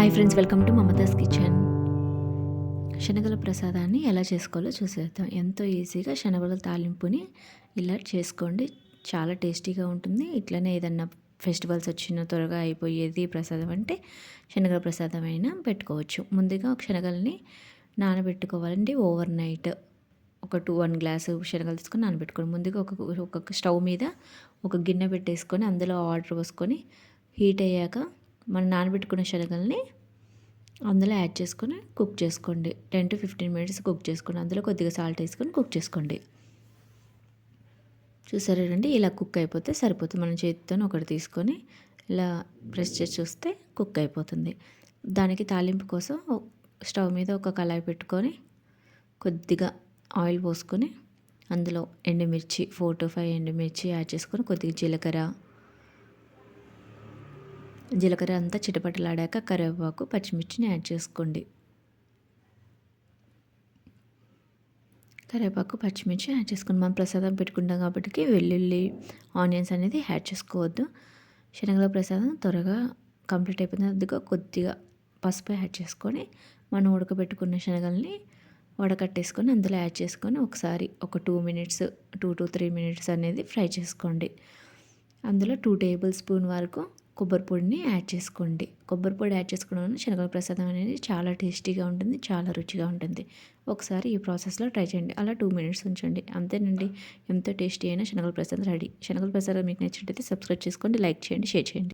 Hi friends welcome to Mamatha's kitchen శనగల ప్రసాదాన్ని ఎలా చేసుకోవాలో చూసేద్దాం. ఎంతో ఈజీగా శనగల తాలింపుని ఇలా చేసుకోండి. చాలా టేస్టీగా ఉంటుంది. ఇట్లనే ఏదన్నా ఫెస్టివల్స్ వచ్చిన త్వరగా అయిపోయేది ప్రసాదం అంటే శనగల ప్రసాదం అయినా పెట్టుకోవచ్చు. ముందుగా శనగల్ని నానబెట్టుకోవాలండి. ఓవర్ నైట్ ఒక టూ వన్ గ్లాసు శనగలు తీసుకొని నానబెట్టుకోండి. ముందుగా ఒక ఒక స్టవ్ మీద ఒక గిన్నె పెట్టేసుకొని అందులో వాటర్ పోసుకొని హీట్ అయ్యాక మనం నానబెట్టుకున్న శనగల్ని అందులో యాడ్ చేసుకొని కుక్ చేసుకోండి. Ten to fifteen minutes cook చేసుకోండి. అందులో కొద్దిగా సాల్ట్ వేసుకొని కుక్ చేసుకోండి. చూసారండి ఇలా కుక్ అయిపోతే సరిపోతుంది. మనం చేతితో ఒకటి తీసుకొని ఇలా ప్రెస్ చేసి చూస్తే కుక్ అయిపోతుంది. దానికి తాలింపు కోసం స్టవ్ మీద ఒక కళాయి పెట్టుకొని కొద్దిగా ఆయిల్ పోసుకొని అందులో ఎండుమిర్చి ఫోర్ టు ఫైవ్ ఎండుమిర్చి యాడ్ చేసుకొని కొద్దిగా జీలకర్ర జీలకర్ర అంతా చిటపటలాడాక కరివేపాకు పచ్చిమిర్చిని యాడ్ చేసుకోండి. కరివేపాకు పచ్చిమిర్చి యాడ్ చేసుకుని మనం ప్రసాదం పెట్టుకుంటాం కాబట్టి వెల్లుల్లి ఆనియన్స్ అనేది యాడ్ చేసుకోవద్దు. శనగల ప్రసాదం త్వరగా కంప్లీట్ అయిపోయింది అందుకు కొద్దిగా పసుపు యాడ్ చేసుకొని మనం ఉడకబెట్టుకున్న శనగల్ని వడకట్టేసుకొని అందులో యాడ్ చేసుకొని ఒకసారి ఒక two minutes two to three minutes అనేది ఫ్రై చేసుకోండి. అందులో టూ టేబుల్ స్పూన్ వరకు కొబ్బరి పొడిని యాడ్ చేసుకోండి. కొబ్బరి పొడి యాడ్ చేసుకోవడం వల్ల శనగల ప్రసాదం అనేది చాలా టేస్టీగా ఉంటుంది చాలా రుచిగా ఉంటుంది. ఒకసారి ఈ ప్రాసెస్లో ట్రై చేయండి. అలా టూ మినిట్స్ ఉంచండి. అంతేనండి. ఎంతో టేస్టీ అయినా శనగల ప్రసాదం రెడీ. శనగల ప్రసాదం మీకు నచ్చినట్టయితే సబ్స్క్రైబ్ చేసుకోండి లైక్ చేయండి షేర్ చేయండి.